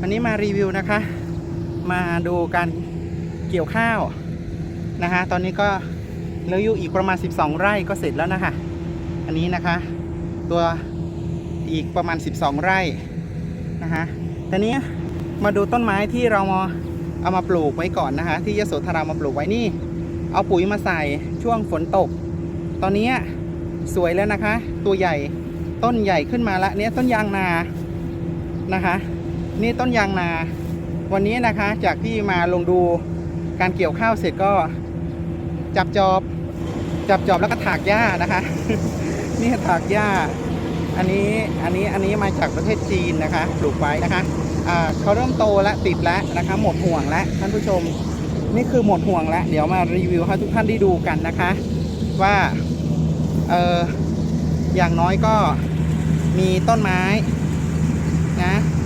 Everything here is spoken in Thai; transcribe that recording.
วันนี้มารีวิวนะคะ มาดูการเกี่ยวข้าวนะคะ ตอนนี้ก็เหลืออยู่อีกประมาณ 12 ไร่ก็เสร็จแล้วนะคะ อันนี้นะคะ ตัวอีกประมาณ 12 ไร่นะคะต่นี้มาดูต้นไม้ที่เรามาเอามาปลูกไว้ก่อนนะคะ ที่ยโสธรามาปลูกไว้นี่ เอาปุ๋ยมาใส่ช่วงฝนตก ตอนนี้สวยแล้วนะคะ ตัวใหญ่ต้นใหญ่ขึ้นมาล้วเนี่ยต้นยางนา นะคะ นี่ต้นยางนา วันนี้นะคะจากที่มาลงดูการเกี่ยวข้าวเสร็จก็จับจอบ จับจอบแล้วก็ถากหญ้านะคะ นี่ถากหญ้า อันนี้อันนี้อันนี้มาจากประเทศจีนนะคะปลูกไว้นะคะเขาเริ่มโตแล้วติดแล้วนะคะ หมดห่วงแล้วท่านผู้ชม นี่คือหมดห่วงแล้ว เดี๋ยวมารีวิวให้ทุกท่านได้ดูกันนะคะ ว่าเอออย่างน้อยก็มีต้นไม้ นะ